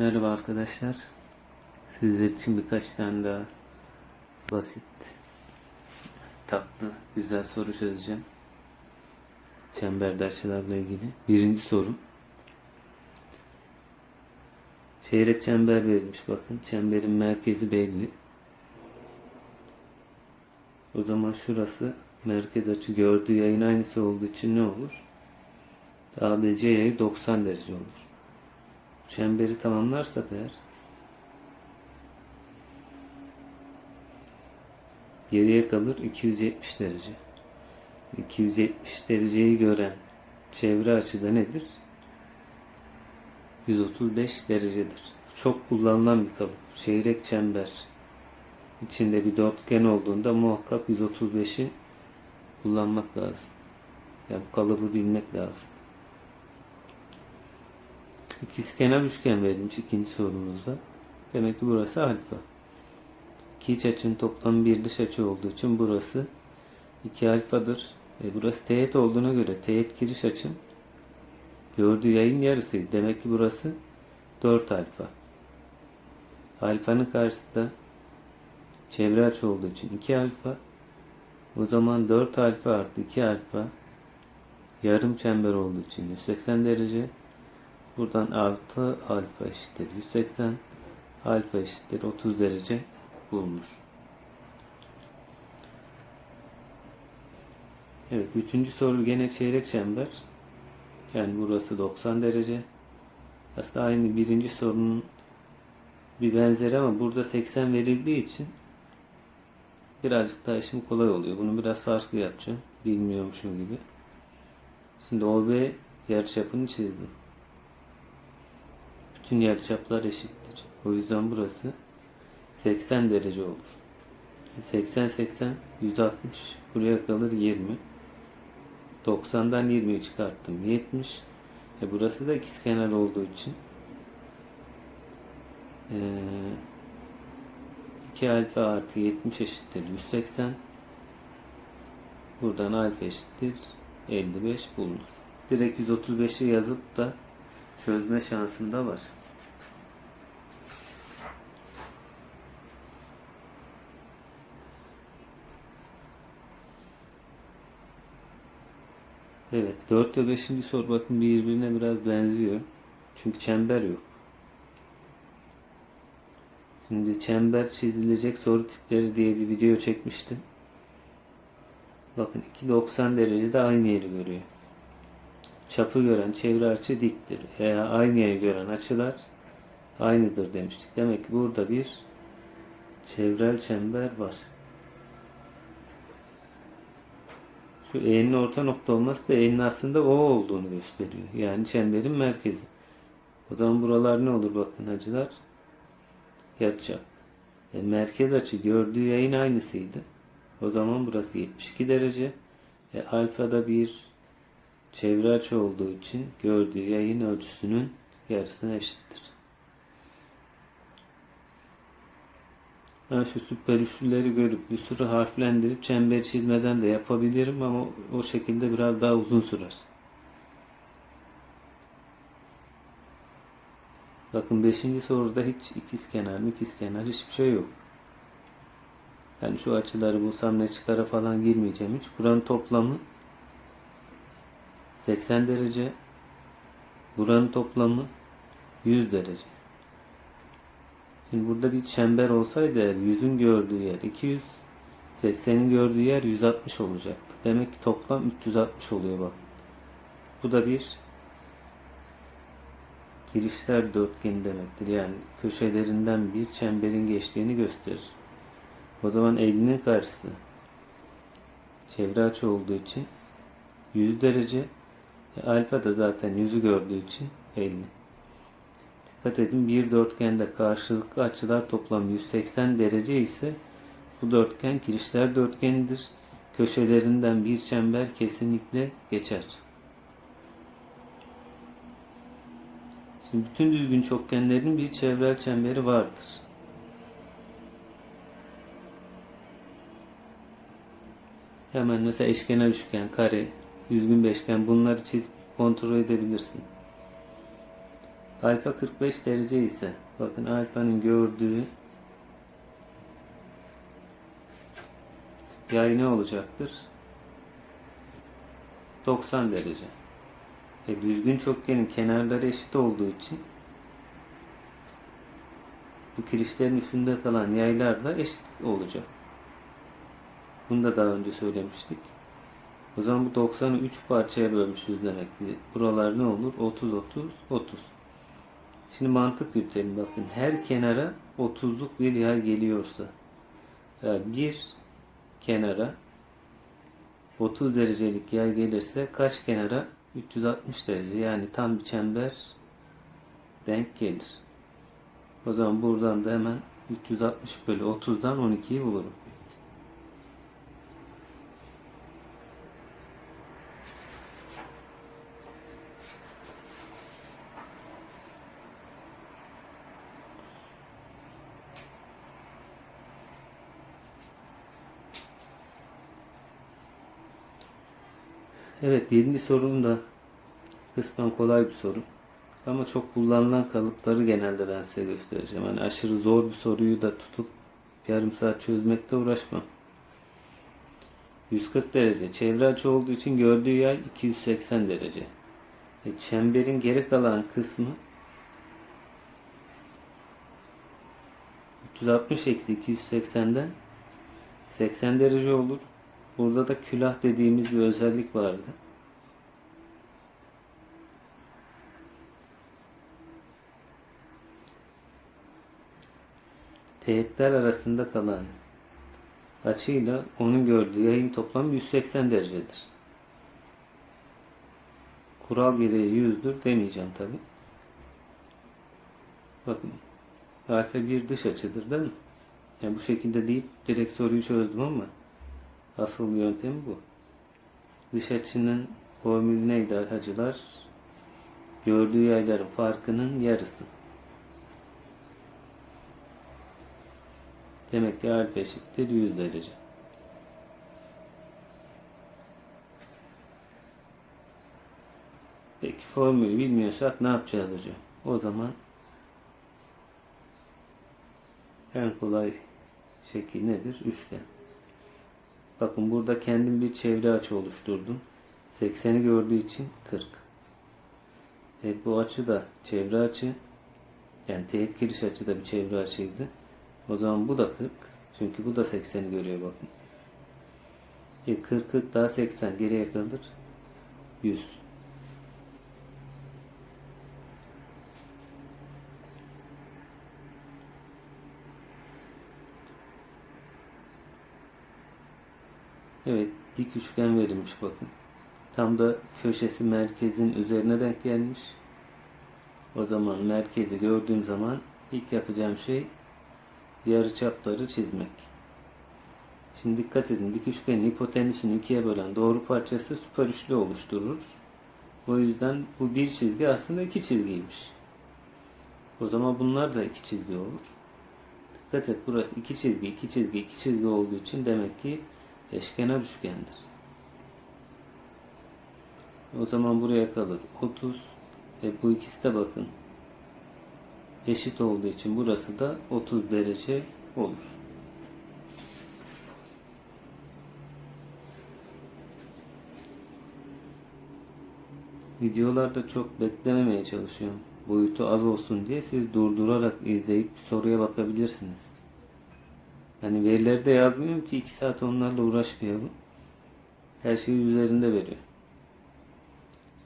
Merhaba arkadaşlar. Sizler için birkaç tane daha basit, tatlı, güzel soru çözeceğim. Çemberde açılarla ilgili. Birinci sorum. Çeyrek çember verilmiş bakın. Çemberin merkezi belli. O zaman şurası merkez açı gördüğü yayın aynısı olduğu için ne olur? ABC yayı 90 derece olur. Çemberi tamamlarsak eğer geriye kalır 270 derece. 270 dereceyi gören çevre açıda nedir? 135 derecedir. Çok kullanılan bir kalıp. Çeyrek çember içinde bir dörtgen olduğunda muhakkak 135'i kullanmak lazım. Yani kalıbı bilmek lazım. İkizkenar üçgen verilmiş ikinci sorumuzda. Demek ki burası alfa. İki iç açının toplamı bir dış açı olduğu için burası 2 alfadır. E burası teğet olduğuna göre teğet giriş açım gördüğü yayın yarısıydı. Demek ki burası 4 alfa. Alfanın karşısında çevre açı olduğu için 2 alfa. O zaman 4 alfa artı 2 alfa yarım çember olduğu için 180 derece. Buradan 6 alfa eşittir 180 alfa eşittir 30 derece bulunur. Evet üçüncü soru gene çeyrek çember. Yani burası 90 derece. Aslında aynı birinci sorunun bir benzeri ama burada 80 verildiği için birazcık daha işim kolay oluyor. Bunu biraz farklı yapacağım. Bilmiyormuşum gibi. Şimdi OB yarıçapını çizdim. Bütün yarıçaplar eşittir. O yüzden burası 80 derece olur. 80 80 160 buraya kalır 20. 90'dan 20'yi çıkarttım 70. E burası da ikizkenar olduğu için ee, 2 alfa artı 70 eşittir 180. Buradan alfa eşittir 55 bulunur. Direkt 135'i yazıp da çözme şansım da var. Evet 4 ve 5. soru bakın birbirine biraz benziyor. Çünkü çember yok. Şimdi çember çizilecek soru tipleri diye bir video çekmiştim. Bakın 2.90 derecede aynı yeri görüyor. Çapı gören çevre açı diktir. Veya aynı yeri gören açılar aynıdır demiştik. Demek ki burada bir çevrel çember var. Şu E'nin orta nokta olması da E'nin aslında O olduğunu gösteriyor. Yani çemberin merkezi. O zaman buralar ne olur bakın hacılar? Yarıçap. E, merkez açı gördüğü yayın aynısıydı. O zaman burası 72 derece. E, alfada bir çevre açı olduğu için gördüğü yayın ölçüsünün yarısına eşittir. Ben şu süper üçlüleri görüp bir sürü harflendirip çember çizmeden de yapabilirim ama o şekilde biraz daha uzun sürer. Bakın 5. soruda hiç ikizkenar, ikizkenar hiçbir şey yok. Yani şu açıları bulsam ne çıkara falan girmeyeceğim hiç. Buranın toplamı 80 derece. Buranın toplamı 100 derece. Şimdi burada bir çember olsaydı eğer 100'ün gördüğü yer 200, 80'in gördüğü yer 160 olacaktı. Demek ki toplam 360 oluyor bak. Bu da bir girişler dörtgeni demektir. Yani köşelerinden bir çemberin geçtiğini gösterir. O zaman 50'nin karşısı çevre açı olduğu için 100 derece e, alfa da zaten 100'ü gördüğü için 50. Dikkat edin bir dörtgende karşılıklı açılar toplam 180 derece ise bu dörtgen kirişler dörtgenidir. Köşelerinden bir çember kesinlikle geçer. Şimdi bütün düzgün çokgenlerin bir çevrel çemberi vardır. Hemen mesela eşkenar üçgen, kare, düzgün beşgen bunları çizip kontrol edebilirsin. Alfa 45 derece ise bakın alfanın gördüğü yay ne olacaktır? 90 derece. E, düzgün çokgenin kenarları eşit olduğu için bu kirişlerin üstünde kalan yaylar da eşit olacak. Bunu da daha önce söylemiştik. O zaman bu 90'ı 3 parçaya bölmüşüz demek ki. Buralar ne olur? 30, 30, 30. Şimdi mantık yürütelim bakın. Her kenara 30'luk bir yay geliyorsa yani bir kenara 30 derecelik yay gelirse kaç kenara? 360 derece. Yani tam bir çember denk gelir. O zaman buradan da hemen 360 bölü 30'dan 12'yi bulurum. Evet 7. sorum da kısmen kolay bir soru. Ama çok kullanılan kalıpları genelde ben size göstereceğim. Hani aşırı zor bir soruyu da tutup yarım saat çözmekte uğraşmam. 140 derece. Çevre açı olduğu için gördüğü yay 280 derece. E, çemberin geri kalan kısmı 360 eksi 280'den 80 derece olur. Burada da külah dediğimiz bir özellik vardı. Teğetler arasında kalan açıyla onun gördüğü yayın toplamı 180 derecedir. Kural gereği 100'dür demeyeceğim tabi. Bakın alfa bir dış açıdır değil mi? Yani bu şekilde deyip direkt soruyu çözdüm ama asıl yöntem bu. Dış açının formülü neydi hacılar? Gördüğü yayların farkının yarısı. Demek ki alfa eşittir 100 derece. Peki formülü bilmiyorsak ne yapacağız hocam? O zaman en kolay şekil nedir? Üçgen. Bakın burada kendim bir çevre açı oluşturdum. 80'i gördüğü için 40. E, bu açı da çevre açı. Yani teğet giriş açı da bir çevre açıydı. O zaman bu da 40. Çünkü bu da 80'i görüyor bakın. E 40 40 daha 80 geriye kalır. 100. Evet, dik üçgen verilmiş bakın. Tam da köşesi merkezin üzerine denk gelmiş. O zaman merkezi gördüğüm zaman ilk yapacağım şey yarıçapları çizmek. Şimdi dikkat edin dik üçgenin hipotenüsünü ikiye bölen doğru parçası süper üçlü oluşturur. O yüzden bu bir çizgi aslında iki çizgiymiş. O zaman bunlar da iki çizgi olur. Dikkat et burası iki çizgi, iki çizgi, iki çizgi olduğu için demek ki eşkenar üçgendir. O zaman buraya kalır 30. E bu ikisi de bakın eşit olduğu için burası da 30 derece olur. Videolarda çok beklememeye çalışıyorum. Boyutu az olsun diye siz durdurarak izleyip soruya bakabilirsiniz. Yani verileri de yazmıyorum ki 2 saat onlarla uğraşmayalım. Her şeyi üzerinde veriyor.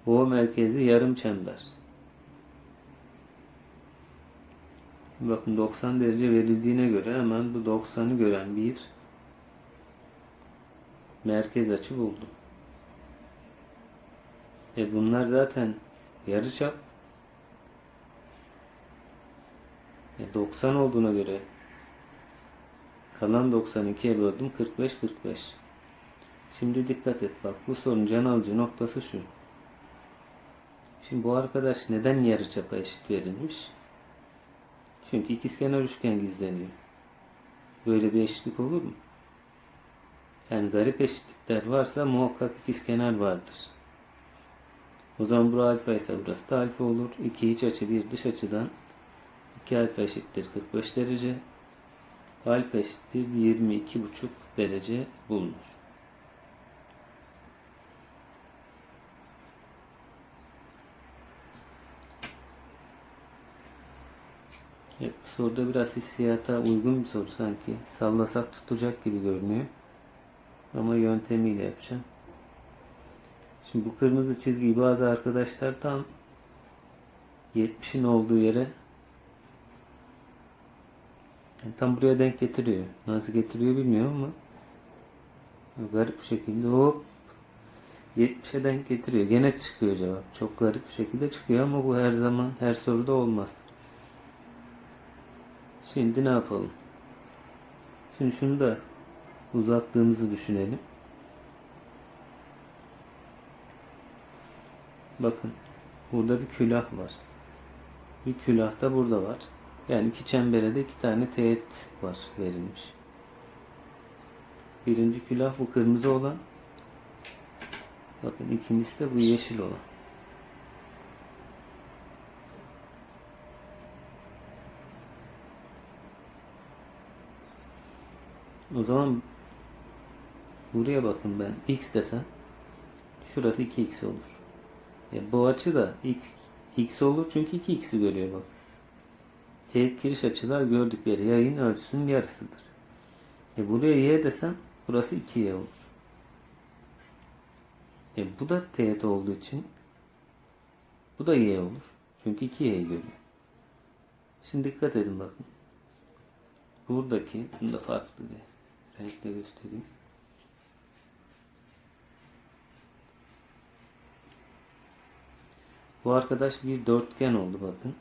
O merkezi yarım çember. Bakın 90 derece verildiğine göre hemen bu 90'ı gören bir merkez açı buldum. E bunlar zaten yarıçap. E 90 olduğuna göre kalan 92'ye böldüm 45 45. Şimdi dikkat et bak bu sorunun can alıcı noktası şu. Şimdi bu arkadaş neden yarıçapa eşit verilmiş? Çünkü ikizkenar üçgen gizleniyor. Böyle bir eşitlik olur mu? Yani garip eşitlikler varsa muhakkak ikizkenar vardır. O zaman bura alfa ise burası da alfa olur. 2 iç açı bir dış açıdan 2 alfa eşittir 45 derece. Alfa eşittir 22,5 derece bulunur. Evet, bu soruda biraz hissiyata uygun bir soru sanki. Sallasak tutacak gibi görünüyor. Ama yöntemiyle yapacağım. Şimdi bu kırmızı çizgiyi bazı arkadaşlar tam 70'in olduğu yere yani tam buraya denk getiriyor. Nasıl getiriyor bilmiyorum ama garip bir şekilde hop 70'e denk getiriyor. Gene çıkıyor cevap. Çok garip bir şekilde çıkıyor ama bu her zaman her soruda olmaz. Şimdi ne yapalım? Şimdi şunu da uzattığımızı düşünelim. Bakın burada bir külah var. Bir külah da burada var. Yani iki çembere de iki tane teğet var verilmiş. Birinci külah bu kırmızı olan. Bakın ikincisi de bu yeşil olan. O zaman buraya bakın ben x desem şurası 2x olur. E, bu açı da x, x olur çünkü 2x'i görüyor bak. Teğet giriş açılar gördükleri yayın ölçüsünün yarısıdır. E, buraya y desem burası 2y olur. E, bu da teğet olduğu için bu da y olur. Çünkü 2y'yi görüyor. Şimdi dikkat edin bakın. Buradaki, bunu da farklı bir renkle göstereyim. Bu arkadaş bir dörtgen oldu bakın.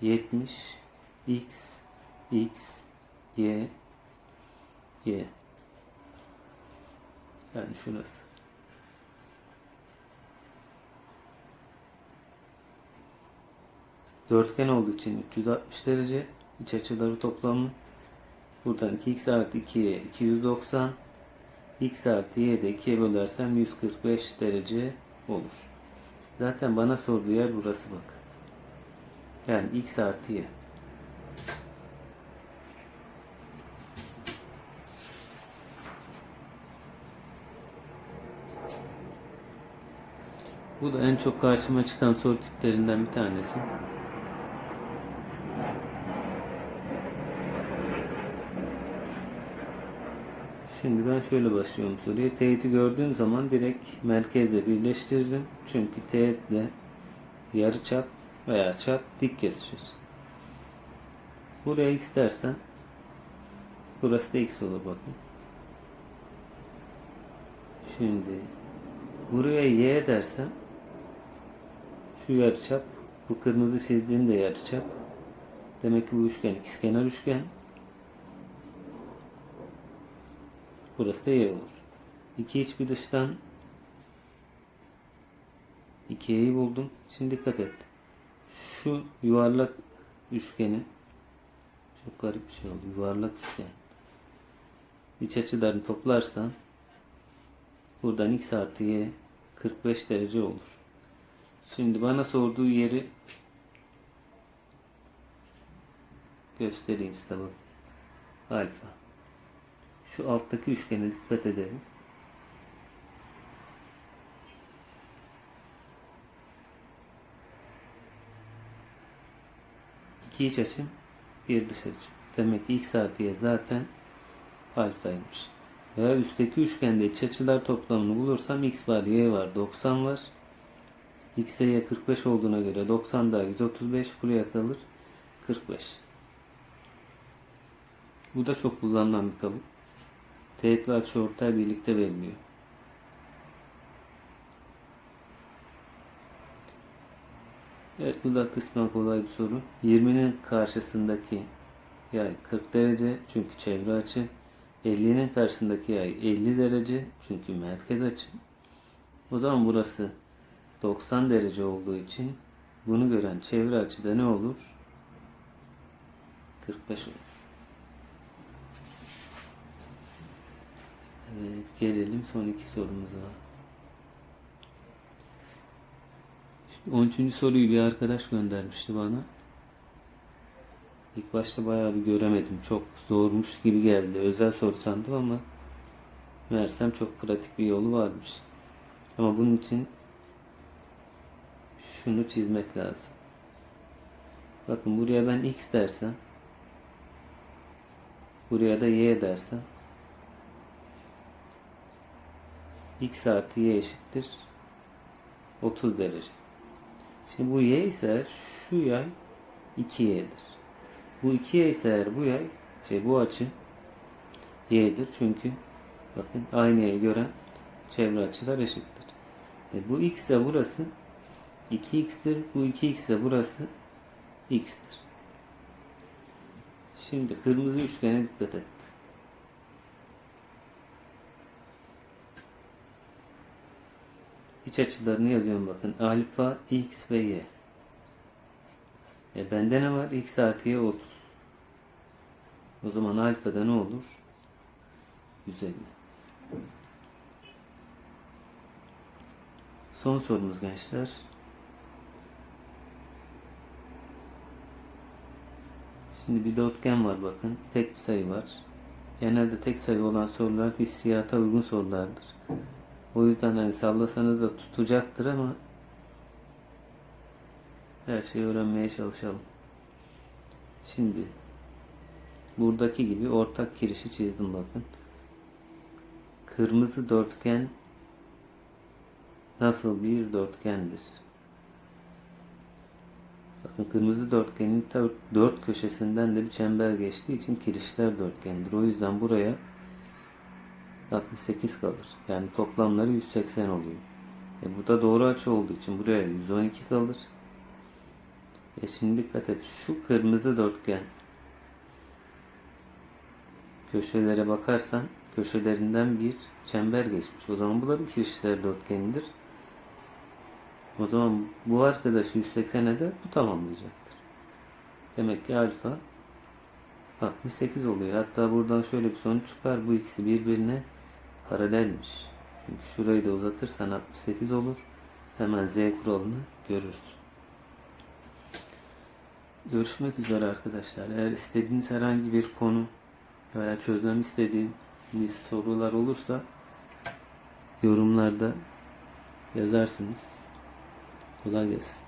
70 x x y y yani şurası. Dörtgen olduğu için 360 derece iç açıları toplamı buradan 2x artı 2'ye 290 x artı y de 2'ye bölersem 145 derece olur. Zaten bana sorduğu yer burası bak. Yani x artı y. Bu da en çok karşıma çıkan soru tiplerinden bir tanesi. Şimdi ben şöyle başlıyorum soruya. Teğeti gördüğüm zaman direkt merkezle birleştiririm. Çünkü teğetle yarıçap veya çap dik kesişir. Buraya x dersen burası da x olur bakın. Şimdi buraya y dersem şu yarıçap bu kırmızı çizdiğim de yarıçap. Demek ki bu üçgen ikizkenar üçgen. Burası da y olur. İki iç bir dıştan 2y'yi buldum. Şimdi dikkat et. Şu yuvarlak üçgeni çok garip bir şey oldu. Yuvarlak üçgen. İç açılarını toplarsan buradan x artı y 45 derece olur. Şimdi bana sorduğu yeri göstereyim size bak. Alfa. Şu alttaki üçgene dikkat edelim. İki iç açım, bir dış açım. Demek ki x artı y zaten alfaymış. Veya üstteki üçgende iç açılar toplamını bulursam x var, y var, 90 var. x'e y 45 olduğuna göre 90 daha 135 buraya kalır. 45. Bu da çok kullanılan bir kalıp. Teğet ve açıortay birlikte veriliyor. Evet bu da kısmen kolay bir soru. 20'nin karşısındaki yay 40 derece çünkü çevre açı. 50'nin karşısındaki yay 50 derece çünkü merkez açı. O zaman burası 90 derece olduğu için bunu gören çevre açıda ne olur? 45 olur. Evet gelelim son iki sorumuza. 13. soruyu bir arkadaş göndermişti bana. İlk başta bayağı bir göremedim. Çok zormuş gibi geldi. Özel soru sandım ama meğersem çok pratik bir yolu varmış. Ama bunun için şunu çizmek lazım. Bakın buraya ben x dersem buraya da y dersem x artı y eşittir 30 derece. Şimdi bu y ise şu yay 2y'dir. Bu 2y ise eğer bu yay şey bu açı y'dir çünkü bakın aynayı gören çevre açılar eşittir. E, bu x ise burası 2x'tir. Bu 2x ise burası x'tir. Şimdi kırmızı üçgene dikkat et. İç açılarını yazıyorum bakın. Alfa, x ve y. E bende ne var? x artı y 30. O zaman alfada ne olur? 150. Son sorumuz gençler. Şimdi bir dörtgen var bakın. Tek bir sayı var. Genelde tek sayı olan sorular hissiyata uygun sorulardır. O yüzden hani sallasanız da tutacaktır ama her şeyi öğrenmeye çalışalım. Şimdi buradaki gibi ortak kirişi çizdim bakın. Kırmızı dörtgen nasıl bir dörtgendir? Bakın kırmızı dörtgenin dört köşesinden de bir çember geçtiği için kirişler dörtgendir. O yüzden buraya 68 kalır. Yani toplamları 180 oluyor. E bu da doğru açı olduğu için buraya 112 kalır. E şimdi dikkat et. Şu kırmızı dörtgen köşelere bakarsan köşelerinden bir çember geçmiş. O zaman bu da bir kirişler dörtgenidir. O zaman bu arkadaş 180 eder, bu tamamlayacaktır. Demek ki alfa 68 oluyor. Hatta buradan şöyle bir sonuç çıkar. Bu ikisi birbirine paralelmiş. Çünkü şurayı da uzatırsan 68 olur. Hemen z kuralını görürsün. Görüşmek üzere arkadaşlar. Eğer istediğiniz herhangi bir konu veya çözmem istediğiniz sorular olursa yorumlarda yazarsınız. Kolay gelsin.